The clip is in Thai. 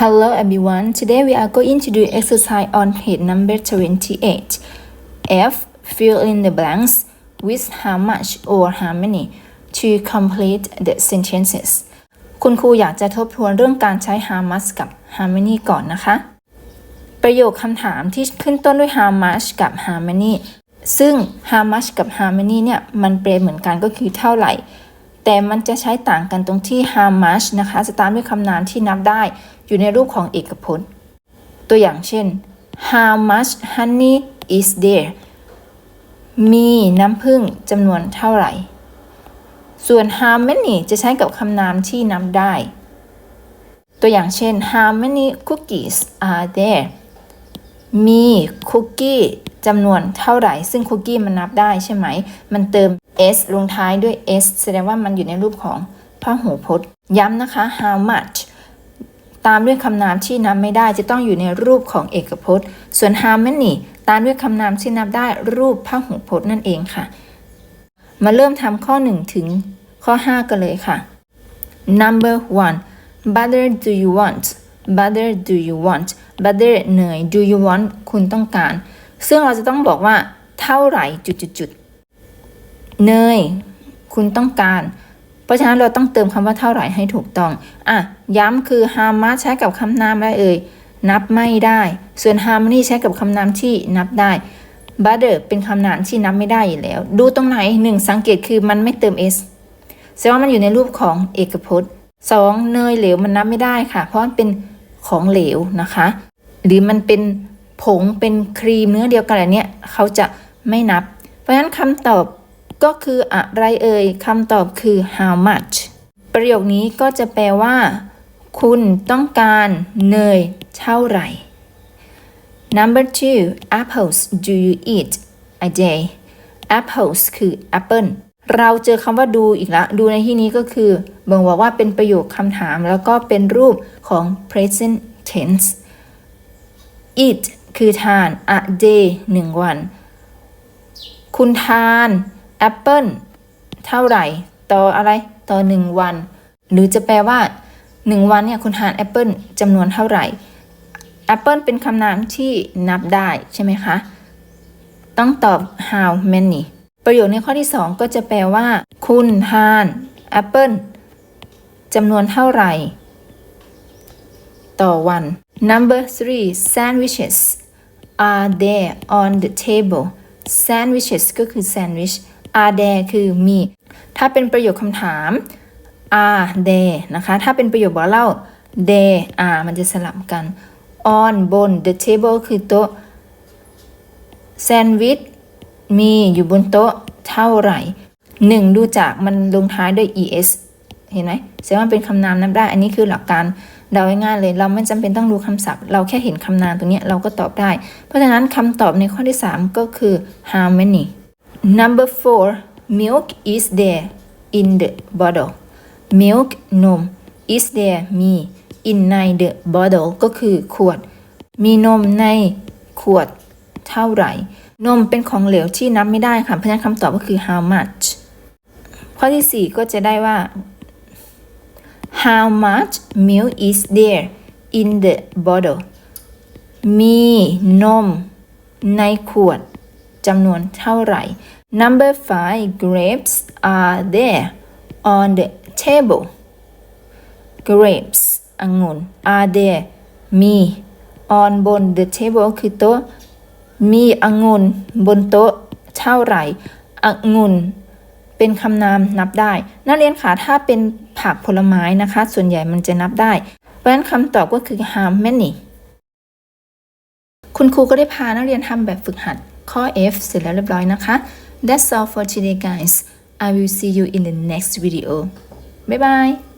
Hello everyone. Today we are going to do exercise on page number 28. F. Fill in the blanks with how much or how many to complete the sentences. คุณครูอยากจะทบทวนเรื่องการใช้ how much กับ how many ก่อนนะคะ ประโยคคำถามที่ขึ้นต้นด้วย how much กับ how many ซึ่ง how much กับ how many เนี่ยมันแปลเหมือนกันก็คือเท่าไหร่ แต่มันจะใช้ต่างกันตรงที่ how much นะคะจะตามด้วยคำนามที่นับได้ อยู่ในรูปของเอกพจน์ ตัวอย่างเช่น how much honey is there มีน้ำผึ้งจำนวนเท่าไหร่ ส่วน how many จะใช้กับคำนามที่นับได้ ตัวอย่างเช่น how many cookies are there มีคุกกี้จำนวนเท่าไหร่ ซึ่งคุกกี้มันนับได้ใช่ไหม มันเติม s ลงท้ายด้วย s แสดงว่ามันอยู่ในรูปของพหูพจน์ ย้ำนะคะ how much ตามด้วยคำนามที่นับไม่ได้จะต้องอยู่ในรูปของเอกพจน์ ส่วน how many ตามด้วยคำนามที่นับได้รูปพหูพจน์นั่นเองค่ะ มาเริ่มทำข้อ 1 ถึงข้อ 5 กันเลยค่ะ number one butter do you want butter do you want butter เหนื่อย do you want คุณต้องการ ซึ่งเราจะต้องบอกว่า เท่าไหร่จุดๆๆเนย คุณต้องการ ราะฉะนั้นเราต้องเติมคำว่าเท่าไหร่ให้ถูกต้อง อะ ย้ำคือ how much ใช้กับคำนามอะไรเอ่ย นับไม่ได้ ส่วน how many ใช้กับคำนามที่นับได้ butter เป็นคำนามที่นับไม่ได้อยู่แล้ว ดูตรงไหนหนึ่งสังเกตคือมันไม่เติม s แสดงว่ามันอยู่ในรูปของเอกพจน์ 2. เนยเหลวมันนับไม่ได้ค่ะ เพราะมันเป็นของเหลวนะคะ หรือมันเป็นผงเป็นครีมเนื้อเดียวกันอะไรเนี้ยเขาจะไม่นับ เพราะฉะนั้นคำตอบ ก็คืออะไรเอ่ยคำตอบคือ how much ประโยคนี้ก็จะแปลว่า คุณต้องการเนยเท่าไหร่ Number two apples do you eat a day apples คือ apple เราเจอคำว่าดูอีกแล้วดูในที่นี้ก็คือบ่งบอกว่าเป็นประโยคคำถาม แล้วก็เป็นรูปของ present tense eat คือทาน a day หนึ่งวัน คุณทาน แอปเปิลเท่าไหร่ ต่ออะไรต่อหนึ่งวัน หรือจะแปลว่าหนึ่งวันเนี่ยคุณทานแอปเปิลจำนวนเท่าไหร่แอปเปิลเป็นคำนามที่นับได้ใช่ไหมคะ ต้องตอบ how many ประโยคในข้อที่ 2 ก็จะแปลว่า คุณทานแอปเปิลจำนวนเท่าไหร่ ต่อวัน number three sandwiches are there on the table sandwiches ก็คือ sandwich are there คือมี ถ้าเป็นประโยคคำถาม are there นะคะ ถ้าเป็นประโยคบอกเล่า there are มันจะสลับกัน on บน the table คือโต๊ะ sandwich มีอยู่บนโต๊ะเท่าไหร่หนึ่งดูจากมันลงท้ายด้วย es เห็นไหมแสดงว่าเป็นคำนามนับได้ อันนี้คือหลักการเดาง่ายๆเลย เราไม่จำเป็นต้องรู้คำศัพท์ เราแค่เห็นคำนามตรงนี้เราก็ตอบได้ เพราะฉะนั้นคำตอบในข้อที่ 3 ก็คือ how many number four milk is there in the bottle milk นม is there มี in ใน the bottle ก็คือขวด มีนมในขวดเท่าไหร่ นมเป็นของเหลวที่นับไม่ได้ค่ะ เพราะฉะนั้นคำตอบก็คือ how much ข้อที่ 4 ก็จะได้ว่า how much milk is there in the bottle มีนมในขวด จำนวนเท่าไหร่ number five grapes are there on the table grapes องุ่น are there มี on บน the table คือโต๊ะ มีองุ่นบนโต๊ะเท่าไหร่องุ่นเป็นคำนามนับได้ นักเรียนคะถ้าเป็นผักผลไม้นะคะ ส่วนใหญ่มันจะนับได้ เพราะฉะนั้นคำตอบก็คือ how many คุณครูก็ได้พานักเรียนทำแบบฝึกหัด ข้อ F เสร็จแล้วเรียบร้อยนะคะ That's all for today guys I will see you in the next video Bye bye